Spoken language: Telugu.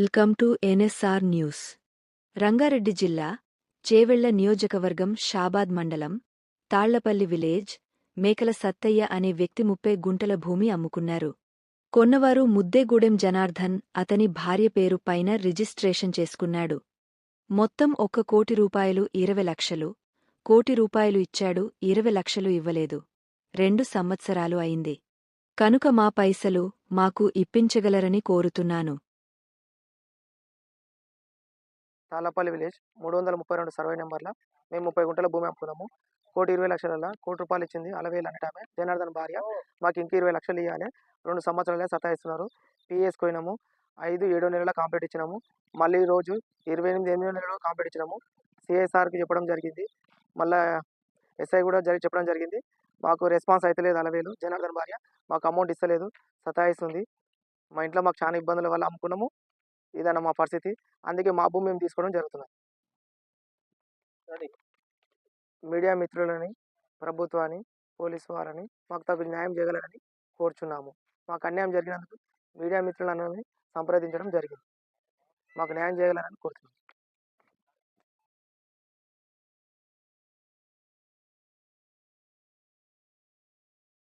Welcome to NSR news. Rangareddy జిల్లా చేవెళ్ళ నియోజకవర్గం షాబాద్ మండలం తాళ్ళపల్లి విలేజ్ మేకల సత్తయ్య అనే వ్యక్తి ముప్పై గుంటల భూమి అమ్ముకున్నారు. కొన్నవారు ముద్దేగూడెం జనార్దన్ అతని భార్య పేరు పైన రిజిస్ట్రేషన్ చేసుకున్నాడు. మొత్తం ఒక్క కోటి రూపాయలు ఇరవై లక్షలు కోటి రూపాయలు ఇచ్చాడు ఇరవై లక్షలు ఇవ్వలేదు. రెండు సంవత్సరాలు అయింది. కనుక మా పైసలు మాకు ఇప్పించగలరని కోరుతున్నాను. తాళ్ళపల్లి విలేజ్ మూడు వందల ముప్పై రెండు సర్వే నెంబర్ల మేము ముప్పై గుంటల భూమి అమ్ముకున్నాము. కోటి ఇరవై లక్షల కోటి రూపాయలు ఇచ్చింది అలవేలు అనేట ఆమె. జనార్దన్ భార్య. మాకు ఇంక ఇరవై లక్షలు ఇవ్వాలి రెండు సంవత్సరాలే సతాయిస్తున్నారు. పిఎస్ పోయినాము. ఐదు ఏడో నెలల కాంప్లీట్ ఇచ్చినాము. మళ్ళీ రోజు ఇరవై ఎనిమిది ఎనిమిదో నెలలో కాంప్లీట్ ఇచ్చినాము. సిఎస్ఆర్కి చెప్పడం జరిగింది. మళ్ళా ఎస్ఐ కూడా జరిగి చెప్పడం జరిగింది. మాకు రెస్పాన్స్ అయితే లేదు అలవేలు. జనార్దన్ భార్య మాకు అమౌంట్ ఇస్తలేదు. సతాయిస్తుంది. మా ఇంట్లో మాకు చాలా ఇబ్బందుల వల్ల అమ్ముకున్నాము. ఇదన్న మా పరిస్థితి. అందుకే మా భూమి మేము తీసుకోవడం జరుగుతుంది మీడియా మిత్రులని ప్రభుత్వాన్ని పోలీసు వారిని మాకు తగు న్యాయం చేయగలరని కోరుచున్నాము. మాకు అన్యాయం జరిగినందుకు మీడియా మిత్రులను సంప్రదించడం జరిగింది. మాకు న్యాయం చేయగలరని కోరుతున్నాము